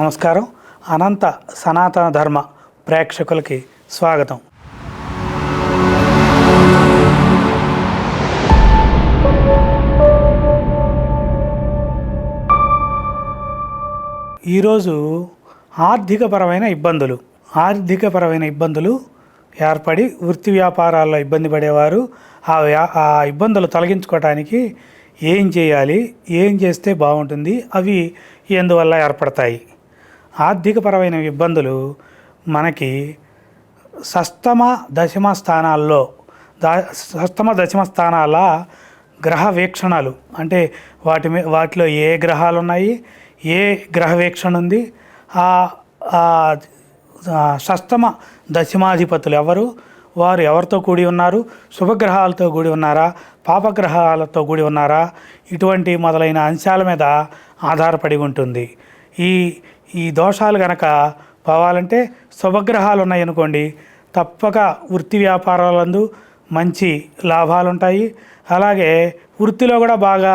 నమస్కారం. అనంత సనాతన ధర్మ ప్రేక్షకులకి స్వాగతం. ఈరోజు ఆర్థికపరమైన ఇబ్బందులు. ఆర్థికపరమైన ఇబ్బందులు ఏర్పడి వృత్తి వ్యాపారాల్లో ఇబ్బంది పడేవారు. ఆ వ్యా ఆ ఇబ్బందులు తొలగించుకోవటానికి ఏం చేయాలి? ఏం చేస్తే బాగుంటుంది? అవి ఎందువల్ల ఏర్పడతాయి? ఆర్థికపరమైన ఇబ్బందులు మనకి సస్తమ దశమ స్థానాల్లో దా సప్తమ దశమ స్థానాల గ్రహ వీక్షణలు. అంటే వాటి వాటిలో ఏ గ్రహాలు ఉన్నాయి ఏ గ్రహ వీక్షణ ఉంది ఆ సస్తమ ఆ షష్టమ దశమాధిపతులు ఎవరు వారు ఎవరితో కూడి ఉన్నారు శుభగ్రహాలతో కూడి ఉన్నారా పాపగ్రహాలతో కూడి ఉన్నారా ఇటువంటి మొదలైన అంశాల మీద ఆధారపడి ఉంటుంది. ఈ ఈ దోషాలు గనక పోవాలంటే శుభగ్రహాలు ఉన్నాయనుకోండి తప్పక వృత్తి వ్యాపారాలందు మంచి లాభాలు ఉంటాయి అలాగే వృత్తిలో కూడా బాగా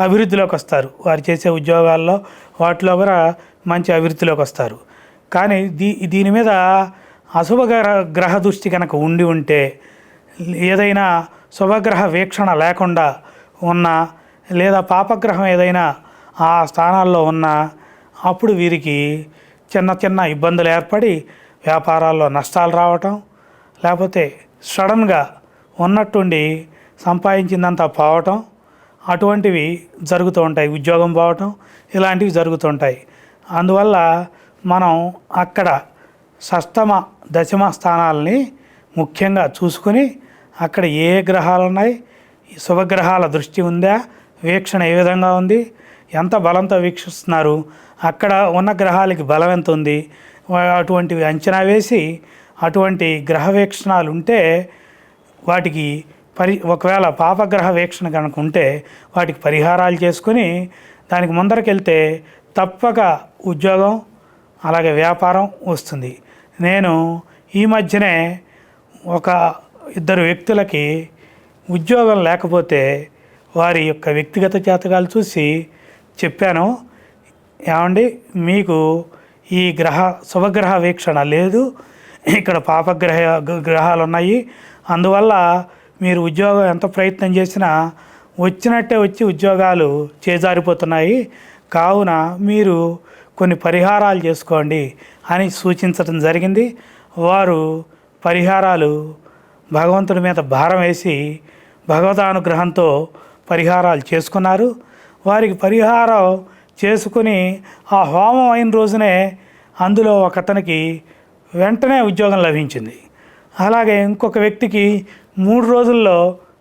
అభివృద్ధిలోకి వస్తారు. వారు చేసే ఉద్యోగాల్లో వాటిలో కూడా మంచి అభివృద్ధిలోకి వస్తారు. కానీ దీ దీని మీద అశుభ గ్రహ గ్రహ దృష్టి కనుక ఉండి ఉంటే ఏదైనా శుభగ్రహ వీక్షణ లేకుండా ఉన్న లేదా పాపగ్రహం ఏదైనా ఆ స్థానాల్లో ఉన్న అప్పుడు వీరికి చిన్న చిన్న ఇబ్బందులు ఏర్పడి వ్యాపారాల్లో నష్టాలు రావటం లేకపోతే సడన్గా ఉన్నట్టుండి సంపాదించిందంతా పోవటం అటువంటివి జరుగుతూ ఉంటాయి ఉద్యోగం పోవటం ఇలాంటివి జరుగుతుంటాయి అందువల్ల మనం అక్కడ షష్టమ దశమ స్థానాలని ముఖ్యంగా చూసుకుని అక్కడ ఏ గ్రహాలు ఉన్నాయి ఈ శుభగ్రహాల దృష్టి ఉందా వీక్షణ ఏ విధంగా ఉంది ఎంత బలంతో వీక్షిస్తున్నారు? అక్కడ ఉన్న గ్రహాలకి బలం ఎంత ఉంది? అటువంటివి అంచనా వేసి అటువంటి గ్రహ వీక్షణాలు ఉంటే వాటికి పరి ఒకవేళ పాపగ్రహ వీక్షణ కనుక ఉంటే వాటికి పరిహారాలు చేసుకొని దానికి ముందరకెళ్తే తప్పక ఉద్యోగం అలాగే వ్యాపారం వస్తుంది. నేను ఈ మధ్యనే ఒక ఇద్దరు వ్యక్తులకి ఉద్యోగం లేకపోతే వారి యొక్క వ్యక్తిగత జాతకాలు చూసి చెప్పాను. ఏమండి? మీకు ఈ గ్రహ శుభగ్రహ వీక్షణ లేదు. ఇక్కడ పాపగ్రహ గ్రహాలు ఉన్నాయి అందువల్ల మీరు ఉద్యోగం ఎంత ప్రయత్నం చేసినా వచ్చినట్టే వచ్చి ఉద్యోగాలు చేజారిపోతున్నాయి. కావున మీరు కొన్ని పరిహారాలు చేసుకోండి అని సూచించడం జరిగింది. వారు పరిహారాలు భగవంతుడి మీద భారం వేసి భగవతానుగ్రహంతో పరిహారాలు చేసుకున్నారు. వారికి పరిహారం చేసుకుని ఆ హోమం అయిన రోజునే అందులో ఒక అతనికి వెంటనే ఉద్యోగం లభించింది. అలాగే ఇంకొక వ్యక్తికి మూడు రోజుల్లో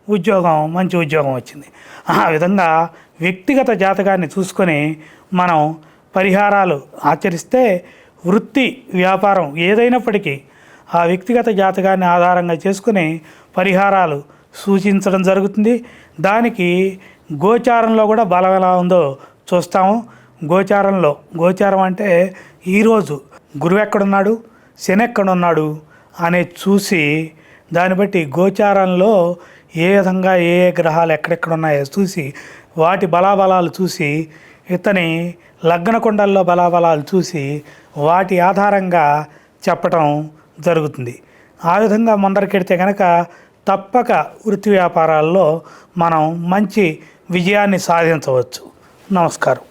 ఉద్యోగం మంచి ఉద్యోగం వచ్చింది. ఆ విధంగా వ్యక్తిగత జాతకాన్ని చూసుకొని మనం పరిహారాలు ఆచరిస్తే వృత్తి వ్యాపారం ఏదైనప్పటికీ ఆ వ్యక్తిగత జాతకాన్ని ఆధారంగా చేసుకుని పరిహారాలు సూచించడం జరుగుతుంది. దానికి గోచారంలో కూడా బలం ఎలా ఉందో చూస్తాము. గోచారంలో గోచారం అంటే ఈరోజు గురువు ఎక్కడున్నాడు? శని ఎక్కడున్నాడు? అనే చూసి దాన్ని బట్టి గోచారంలో ఏ విధంగా ఏ ఏ గ్రహాలు ఎక్కడెక్కడ ఉన్నాయో చూసి వాటి బలాబలాలు చూసి ఇతని లగ్న కుండల్లో బలాబలాలు చూసి వాటి ఆధారంగా చెప్పటం జరుగుతుంది. ఆ విధంగా ముందరకెడితే కనుక తప్పక వృత్తి వ్యాపారాల్లో మనం మంచి విజయాన్ని సాధించవచ్చు. నమస్కారం.